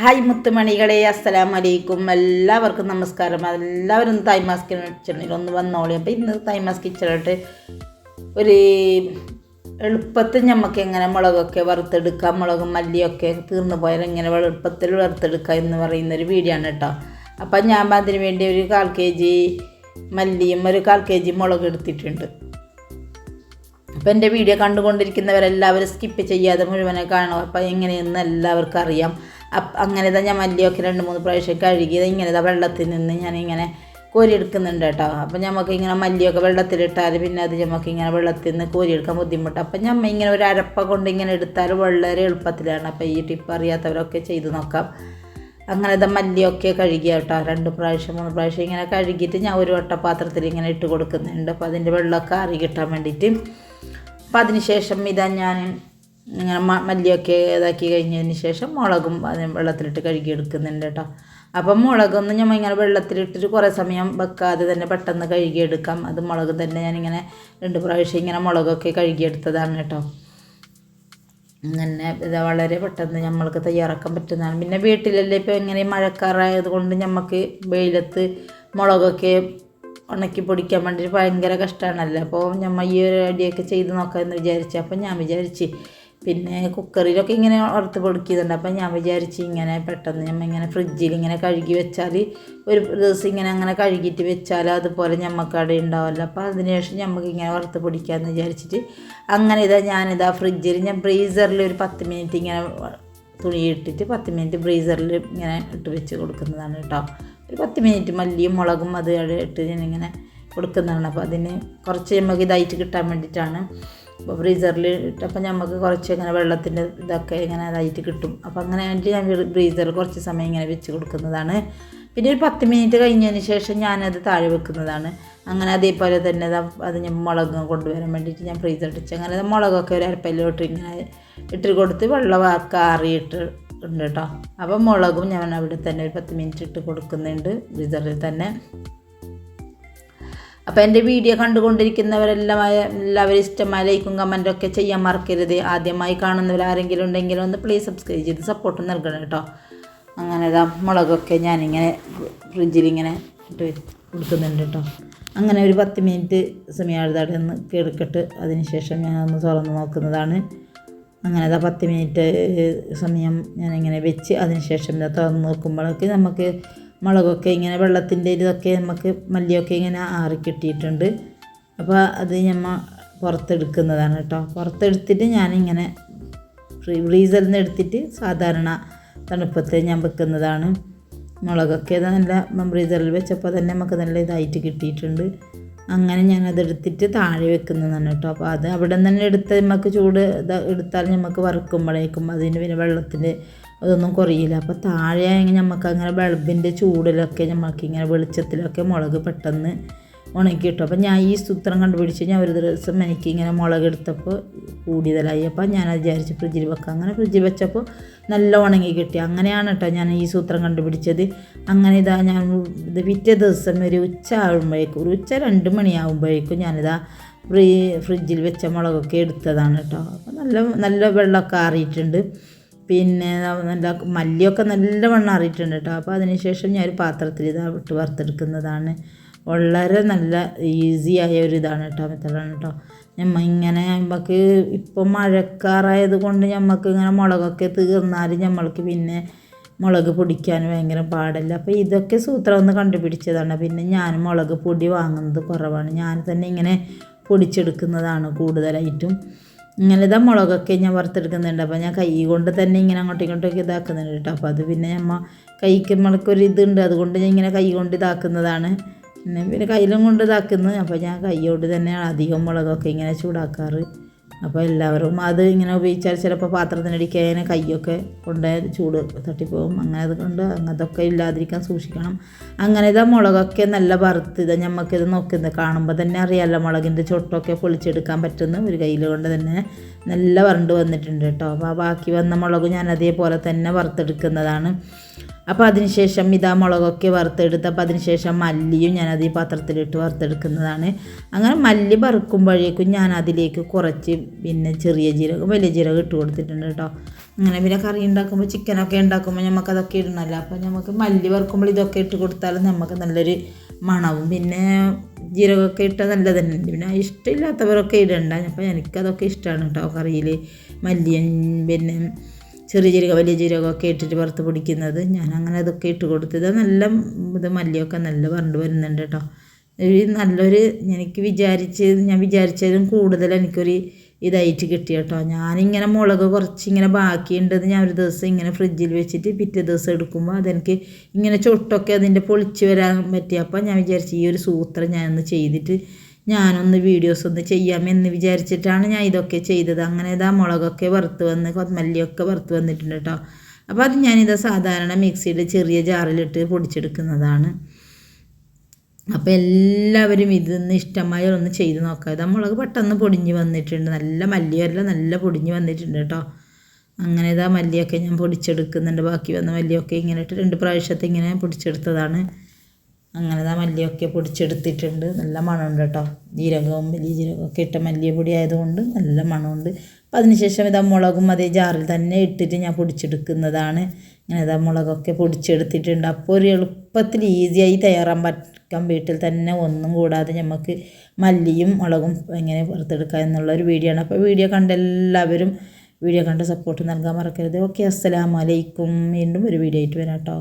Hi മുത്തുമണികളെ. അസ്സലാം വലൈക്കും എല്ലാവർക്കും നമസ്കാരം. എല്ലാവരും തൈമാസ് കിച്ചണിൽ ഒന്ന് വന്നോളി. അപ്പോൾ ഇന്ന് മാസ്ക് കിച്ചണിട്ട് ഒരു എളുപ്പത്തിൽ നമുക്ക് എങ്ങനെ മുളകൊക്കെ വറുത്തെടുക്കാം മുളകും മല്ലിയൊക്കെ തീർന്നു പോയാൽ എങ്ങനെ എളുപ്പത്തിൽ വറുത്തെടുക്കാം എന്ന് പറയുന്ന ഒരു വീഡിയോ ആണ് കേട്ടോ. അപ്പം ഞാൻ അതിന് വേണ്ടി ഒരു കാൽ കെ ജി മല്ലിയും ഒരു കാൽ കെ ജി മുളക് എടുത്തിട്ടുണ്ട്. അപ്പോൾ എന്റെ വീഡിയോ കണ്ടുകൊണ്ടിരിക്കുന്നവരെല്ലാവരും സ്കിപ്പ് ചെയ്യാതെ മുഴുവനെ കാണുക. അപ്പോൾ എങ്ങനെയെന്ന് എല്ലാവർക്കും അറിയാം. അങ്ങനെ തന്നെ ഞാൻ മല്ലിയൊക്കെ രണ്ട് മൂന്ന് പ്രാവശ്യം കഴുകിയത് ഇങ്ങനെ വെള്ളത്തിൽ നിന്ന് ഞാനിങ്ങനെ കോരിയെടുക്കുന്നുണ്ട് കേട്ടോ. അപ്പം നമുക്ക് ഇങ്ങനെ മല്ലിയൊക്കെ വെള്ളത്തിലിട്ടാൽ പിന്നെ അത് നമുക്ക് ഇങ്ങനെ വെള്ളത്തിൽ നിന്ന് കോരിയെടുക്കാൻ ബുദ്ധിമുട്ട്. അപ്പം ഞമ്മ ഇങ്ങനെ ഒരു അരപ്പ കൊണ്ട് ഇങ്ങനെ എടുത്താൽ വളരെ എളുപ്പത്തിലാണ്. അപ്പോൾ ഈ ടിപ്പ് അറിയാത്തവരൊക്കെ ചെയ്ത് നോക്കാം. അങ്ങനെ ഇത് മല്ലിയൊക്കെ കഴുകിയ കേട്ടോ. രണ്ട് പ്രാവശ്യം മൂന്ന് പ്രാവശ്യം ഇങ്ങനെ കഴുകിയിട്ട് ഞാൻ ഒരു വട്ടപാത്രത്തിൽ ഇങ്ങനെ ഇട്ട് കൊടുക്കുന്നുണ്ട്. അപ്പോൾ അതിന്റെ വെള്ളമൊക്കെ അറി കിട്ടാൻ വേണ്ടിയിട്ട്. അപ്പം അതിന് ശേഷം ഇതാ ഞാൻ ഇങ്ങനെ മല്ലിയൊക്കെ ഇതാക്കി കഴിഞ്ഞതിന് ശേഷം മുളകും അതിന് വെള്ളത്തിലിട്ട് കഴുകി എടുക്കുന്നുണ്ട് കേട്ടോ. അപ്പം മുളകൊന്നും ഞമ്മ ഇങ്ങനെ വെള്ളത്തിലിട്ടിട്ട് കുറേ സമയം വെക്കാതെ തന്നെ പെട്ടെന്ന് കഴുകിയെടുക്കാം. അത് മുളക് തന്നെ ഞാനിങ്ങനെ രണ്ട് പ്രാവശ്യം ഇങ്ങനെ മുളകൊക്കെ കഴുകിയെടുത്തതാണ് കേട്ടോ. അങ്ങനെ ഇത് വളരെ പെട്ടെന്ന് നമ്മൾക്ക് തയ്യാറാക്കാൻ പറ്റുന്നതാണ്. പിന്നെ വീട്ടിലല്ലേ ഇപ്പോൾ ഇങ്ങനെ മഴക്കാറായത് കൊണ്ട് നമുക്ക് വെയിലത്ത് മുളകൊക്കെ ഉണക്കി പൊടിക്കാൻ വേണ്ടിയിട്ട് ഭയങ്കര കഷ്ടമാണല്ലോ അപ്പോൾ നമ്മൾ ഈ ഒരു അടിയൊക്കെ ചെയ്ത് നോക്കാമെന്ന് വിചാരിച്ചു. അപ്പം ഞാൻ വിചാരിച്ച് പിന്നെ കുക്കറിലൊക്കെ ഇങ്ങനെ വറുത്ത് പൊടുക്കിയതുണ്ട് അപ്പം ഞാൻ വിചാരിച്ച് ഇങ്ങനെ പെട്ടെന്ന് നമ്മൾ ഇങ്ങനെ ഫ്രിഡ്ജിൽ ഇങ്ങനെ കഴുകി വെച്ചാൽ ഒരു ദിവസം ഇങ്ങനെ അങ്ങനെ കഴുകിയിട്ട് വെച്ചാൽ അതുപോലെ ഞമ്മക്ക് അവിടെ ഉണ്ടാവില്ല അപ്പോൾ അതിന് ശേഷം നമുക്ക് ഇങ്ങനെ വറുത്ത് പൊടിക്കാമെന്ന് വിചാരിച്ചിട്ട് അങ്ങനെ ഇതാ ഞാനിതാ ഫ്രിഡ്ജിൽ ഞാൻ ഫ്രീസറിൽ ഒരു പത്ത് മിനിറ്റ് ഇങ്ങനെ തുണി ഇട്ടിട്ട് പത്ത് മിനിറ്റ് ഫ്രീസറിൽ ഇങ്ങനെ ഇട്ട് വെച്ച് കൊടുക്കുന്നതാണ് കേട്ടോ. ഒരു പത്ത് മിനിറ്റ് മല്ലിയും മുളകും അത് ഇട്ട് ഞാനിങ്ങനെ കൊടുക്കുന്നതാണ്. അപ്പോൾ അതിന് കുറച്ച് നമുക്ക് ഇതായിട്ട് കിട്ടാൻ വേണ്ടിയിട്ടാണ് ഫ്രീസറിൽ ഇട്ടപ്പോൾ നമുക്ക് കുറച്ച് ഇങ്ങനെ വെള്ളത്തിന്റെ ഇതൊക്കെ ഇങ്ങനെ ഇതായിട്ട് കിട്ടും. അപ്പോൾ അങ്ങനെ വേണ്ടി ഞാൻ ഫ്രീസറിൽ കുറച്ച് സമയം ഇങ്ങനെ വെച്ച് കൊടുക്കുന്നതാണ്. പിന്നെ ഒരു പത്ത് മിനിറ്റ് കഴിഞ്ഞതിന് ശേഷം ഞാനത് താഴെ വെക്കുന്നതാണ്. അങ്ങനെ അതേപോലെ തന്നെ അത് ഞാൻ മുളക് കൊണ്ടുവരാൻ വേണ്ടിയിട്ട് ഞാൻ ഫ്രീസർ അടിച്ച് അങ്ങനെ മുളകൊക്കെ ഒരു അരപ്പല്ലോട്ട് ഇങ്ങനെ ഇട്ട് കൊടുത്ത് വെള്ളമൊക്കെ ആറിയിട്ട് ഉണ്ട് കേട്ടോ അപ്പോൾ മുളകും ഞാൻ അവിടെ തന്നെ ഒരു പത്ത് മിനിറ്റ് ഇട്ട് കൊടുക്കുന്നുണ്ട് ഫ്രീസറിൽ തന്നെ. അപ്പോൾ എന്റെ വീഡിയോ കണ്ടുകൊണ്ടിരിക്കുന്നവരെല്ലാം എല്ലാവരും ഇഷ്ടമായ ലൈക്കും കമന്റും ഒക്കെ ചെയ്യാൻ മറക്കരുത്. ആദ്യമായി കാണുന്നവർ ആരെങ്കിലും ഉണ്ടെങ്കിൽ ഒന്ന് പ്ലീസ് സബ്സ്ക്രൈബ് ചെയ്ത് സപ്പോർട്ട് നൽകണം കേട്ടോ. അങ്ങനെ ഇതാ മുളകൊക്കെ ഞാനിങ്ങനെ ഫ്രിഡ്ജിൽ ഇങ്ങനെ ഇട്ട് കൊടുക്കുന്നുണ്ട് കേട്ടോ. അങ്ങനെ ഒരു പത്ത് മിനിറ്റ് സമയാഴുതാടെ ഒന്ന് കേടുക്കട്ട് അതിനുശേഷം ഞാനൊന്ന് തുറന്ന് നോക്കുന്നതാണ്. അങ്ങനെ അതാ പത്ത് മിനിറ്റ് സമയം ഞാനിങ്ങനെ വെച്ച് അതിന് ശേഷം ഇതാ തുറന്ന് നോക്കുമ്പോഴൊക്കെ നമുക്ക് മുളകൊക്കെ ഇങ്ങനെ വെള്ളത്തിന്റെ ഇതൊക്കെ നമുക്ക് മല്ലിയൊക്കെ ഇങ്ങനെ ആറി കിട്ടിയിട്ടുണ്ട്. അപ്പോൾ അത് നമ്മൾ പുറത്തെടുക്കുന്നതാണ് കേട്ടോ. പുറത്തെടുത്തിട്ട് ഞാനിങ്ങനെ ഫ്രീ ഫ്രീസറിൽ നിന്ന് എടുത്തിട്ട് സാധാരണ തണുപ്പത്ത് ഞാൻ വെക്കുന്നതാണ്. മുളകൊക്കെ നല്ല ഫ്രീസറിൽ വെച്ചപ്പോൾ തന്നെ നമുക്ക് നല്ല ഇതായിട്ട് കിട്ടിയിട്ടുണ്ട്. അങ്ങനെ ഞാനതെടുത്തിട്ട് താഴെ വെക്കുന്നതാണ് കേട്ടോ. അപ്പോൾ അത് അവിടെ നിന്ന് തന്നെ എടുത്ത് നമുക്ക് ചൂട് എടുത്താൽ നമുക്ക് വറുക്കുമ്പോഴേക്കും അതിന് പിന്നെ വെള്ളത്തിന്റെ അതൊന്നും കുറയില്ല. അപ്പോൾ താഴെയായെങ്കിൽ നമുക്ക് അങ്ങനെ ബൾബിന്റെ ചൂടിലൊക്കെ നമുക്ക് ഇങ്ങനെ വെളിച്ചത്തിലൊക്കെ മുളക് പെട്ടെന്ന് ഉണക്കി കിട്ടും അപ്പോൾ ഞാൻ ഈ സൂത്രം കണ്ടുപിടിച്ച് ഞാൻ ഒരു ദിവസം എനിക്ക് ഇങ്ങനെ മുളക് എടുത്തപ്പോൾ കൂടുതലായി അപ്പോൾ ഞാൻ വിചാരിച്ച് ഫ്രിഡ്ജിൽ വെക്കാം. അങ്ങനെ ഫ്രിഡ്ജിൽ വെച്ചപ്പോൾ നല്ല ഉണങ്ങി കിട്ടി. അങ്ങനെയാണ് കേട്ടോ ഞാൻ ഈ സൂത്രം കണ്ടുപിടിച്ചത്. അങ്ങനെ ഇതാ ഞാൻ ഇത് പിറ്റേ ദിവസം ഒരു ഉച്ച ആകുമ്പോഴേക്കും ഒരു ഉച്ച രണ്ട് മണിയാകുമ്പോഴേക്കും ഞാനിതാ ഫ്രീ ഫ്രിഡ്ജിൽ വെച്ച മുളകൊക്കെ എടുത്തതാണ് കേട്ടോ അപ്പോൾ നല്ല നല്ല വെള്ളമൊക്കെ ആറിയിട്ടുണ്ട്. പിന്നെ നല്ല മല്ലിയൊക്കെ നല്ല വെള്ളം അറിയിട്ടുണ്ട് കേട്ടോ അപ്പോൾ അതിനുശേഷം ഞാൻ ഒരു പാത്രത്തിൽ ഇതാ ഇട്ട് വറുത്തെടുക്കുന്നതാണ്. വളരെ നല്ല ഈസിയായ ഒരു ഇതാണ് കേട്ടോ മെത്തഡാണ് കേട്ടോ ഞമ്മ ഇങ്ങനെ നമുക്ക് ഇപ്പം മഴക്കാറായത് കൊണ്ട് ഞമ്മക്ക് ഇങ്ങനെ മുളകൊക്കെ തീർന്നാൽ നമ്മൾക്ക് പിന്നെ മുളക് പൊടിക്കാൻ ഭയങ്കര പാടില്ല. അപ്പോൾ ഇതൊക്കെ സൂത്രം ഒന്ന് കണ്ടുപിടിച്ചതാണ്. പിന്നെ ഞാൻ മുളക് പൊടി വാങ്ങുന്നത് കുറവാണ്. ഞാൻ തന്നെ ഇങ്ങനെ പൊടിച്ചെടുക്കുന്നതാണ് കൂടുതലായിട്ടും. ഇങ്ങനെ ഇതാ മുളകൊക്കെ ഞാൻ വറുത്തെടുക്കുന്നുണ്ട്. അപ്പോൾ ഞാൻ കൈ കൊണ്ട് തന്നെ ഇങ്ങനെ അങ്ങോട്ടും ഇങ്ങോട്ടൊക്കെ ഇതാക്കുന്നുണ്ട് കേട്ടോ. അപ്പോൾ അത് പിന്നെ നമ്മ കൈക്ക് നമ്മൾക്കൊരു ഇതുണ്ട്. അതുകൊണ്ട് ഞാൻ ഇങ്ങനെ കൈ കൊണ്ട് ഇതാക്കുന്നതാണ്. പിന്നെ പിന്നെ കയ്യിലും കൊണ്ട് ഇതാക്കുന്നത്. അപ്പോൾ ഞാൻ കൈയോട് തന്നെയാണ് അധികം മുളകൊക്കെ ഇങ്ങനെ ചൂടാക്കാറ്. അപ്പോൾ എല്ലാവരും അത് ഇങ്ങനെ ഉപയോഗിച്ചാൽ ചിലപ്പോൾ പാത്രത്തിനടിക്കാൻ കൈയൊക്കെ കൊണ്ട് ചൂട് തട്ടിപ്പോകും അങ്ങനെ അതുകൊണ്ട് അങ്ങനത്തൊക്കെ ഇല്ലാതിരിക്കാൻ സൂക്ഷിക്കണം. അങ്ങനെ ഇതാ മുളകൊക്കെ നല്ല വറുത്ത് ഇതാ ഞമ്മക്കിത് നോക്കുന്നത് കാണുമ്പോൾ തന്നെ അറിയാമല്ലോ മുളകിന്റെ ചൊട്ടൊക്കെ പൊളിച്ചെടുക്കാൻ പറ്റുന്ന ഒരു കയ്യിൽ കൊണ്ട് തന്നെ നല്ല വരണ്ട് വന്നിട്ടുണ്ട് കേട്ടോ. അപ്പോൾ ബാക്കി വന്ന മുളക് ഞാൻ അതേപോലെ തന്നെ വറുത്തെടുക്കുന്നതാണ്. അപ്പോൾ അതിനുശേഷം ഇതാ മുളകൊക്കെ വറുത്തെടുത്ത് അപ്പോൾ അതിനുശേഷം മല്ലിയും ഞാനത് ഈ പാത്രത്തിലിട്ട് വറുത്തെടുക്കുന്നതാണ്. അങ്ങനെ മല്ലി വറുക്കുമ്പോഴേക്കും ഞാൻ അതിലേക്ക് കുറച്ച് പിന്നെ ചെറിയ ജീരകം വലിയ ജീരകം ഇട്ട് കൊടുത്തിട്ടുണ്ട് കേട്ടോ. അങ്ങനെ പിന്നെ കറി ഉണ്ടാക്കുമ്പോൾ ചിക്കനൊക്കെ ഉണ്ടാക്കുമ്പോൾ നമുക്ക് അതൊക്കെ ഇടണമല്ലോ അപ്പോൾ നമുക്ക് മല്ലി വറുക്കുമ്പോൾ ഇതൊക്കെ ഇട്ട് കൊടുത്താലും നമുക്ക് നല്ലൊരു മണവും. പിന്നെ ജീരകമൊക്കെ ഇട്ടാൽ നല്ലത് തന്നെ പിന്നെ ഇഷ്ടമില്ലാത്തവരൊക്കെ ഇടണ്ട. അപ്പോൾ എനിക്കതൊക്കെ ഇഷ്ടമാണ് കേട്ടോ കറിയിൽ മല്ലിയും പിന്നെ ചെറിയ ജീരകം വലിയ ജീരകമൊക്കെ ഇട്ടിട്ട് വറുത്ത് പൊടിക്കുന്നത്. ഞാൻ അങ്ങനെ അതൊക്കെ ഇട്ട് കൊടുത്തത്. നല്ല ഇത് മല്ലിയൊക്കെ നല്ല വരണ്ട് വരുന്നുണ്ട് കേട്ടോ. ഒരു നല്ലൊരു എനിക്ക് വിചാരിച്ച് ഞാൻ വിചാരിച്ചതിലും കൂടുതൽ എനിക്കൊരു ഇതായിട്ട് കിട്ടി കേട്ടോ. ഞാനിങ്ങനെ മുളക് കുറച്ച് ഇങ്ങനെ ബാക്കിയുണ്ടെന്ന് ഞാൻ ഒരു ദിവസം ഇങ്ങനെ ഫ്രിഡ്ജിൽ വെച്ചിട്ട് പിറ്റേ ദിവസം എടുക്കുമ്പോൾ അതെനിക്ക് ഇങ്ങനെ ചൊട്ടൊക്കെ അതിന്റെ പൊളിച്ച് വരാൻ പറ്റിയപ്പോൾ ഞാൻ വിചാരിച്ചു ഈ ഒരു സൂത്രം ഞാനൊന്ന് ചെയ്തിട്ട് ഞാനൊന്ന് വീഡിയോസ് ഒന്ന് ചെയ്യാം എന്ന് വിചാരിച്ചിട്ടാണ് ഞാൻ ഇതൊക്കെ ചെയ്തത്. അങ്ങനെ ഇതാ മുളകൊക്കെ വറുത്ത് വന്ന് കൊത്തമല്ലിയൊക്കെ വറുത്ത് വന്നിട്ടുണ്ട് കേട്ടോ അപ്പോൾ അത് ഞാനിത് സാധാരണ മിക്സിയുടെ ചെറിയ ജാറിലിട്ട് പൊടിച്ചെടുക്കുന്നതാണ്. അപ്പോൾ എല്ലാവരും ഇതൊന്ന് ഇഷ്ടമായ ഒന്ന് ചെയ്ത് നോക്കുക. ഇത് മുളക് പെട്ടെന്ന് പൊടിഞ്ഞ് വന്നിട്ടുണ്ട്. നല്ല മല്ലിയല്ല നല്ല പൊടിഞ്ഞ് വന്നിട്ടുണ്ട് കേട്ടോ അങ്ങനെ ഇതാ മല്ലിയൊക്കെ ഞാൻ പൊടിച്ചെടുക്കുന്നുണ്ട്. ബാക്കി വന്ന മല്ലിയൊക്കെ ഇങ്ങനെ ഇട്ട് രണ്ട് പ്രാവശ്യത്തെ ഇങ്ങനെ പൊടിച്ചെടുത്തതാണ്. അങ്ങനെ ദാ മല്ലിയൊക്കെ പൊടിച്ചെടുത്തിട്ടുണ്ട്. നല്ല മണമുണ്ട് കേട്ടോ ജീരകവും വലിയ ജീരകമൊക്കെ ഇട്ട മല്ലിയപ്പൊടി ആയതുകൊണ്ട് നല്ല മണമുണ്ട്. അപ്പോൾ അതിനുശേഷം ഇതാ മുളകും അതേ ജാറിൽ തന്നെ ഇട്ടിട്ട് ഞാൻ പൊടിച്ചെടുക്കുന്നതാണ്. ഇങ്ങനെ ഇതാ മുളകൊക്കെ പൊടിച്ചെടുത്തിട്ടുണ്ട്. അപ്പോൾ ഒരു എളുപ്പത്തിൽ ഈസിയായി തയ്യാറാൻ പറ്റാൻ വീട്ടിൽ തന്നെ ഒന്നും കൂടാതെ നമുക്ക് മല്ലിയും മുളകും എങ്ങനെ പുറത്തെടുക്കുക എന്നുള്ള ഒരു വീഡിയോ ആണ് അപ്പോൾ വീഡിയോ കണ്ട എല്ലാവരും വീഡിയോ കണ്ട് സപ്പോർട്ട് നൽകാൻ മറക്കരുത്. ഓക്കെ അസ്സലാമലൈക്കും വീണ്ടും ഒരു വീഡിയോ ആയിട്ട് വരാം കേട്ടോ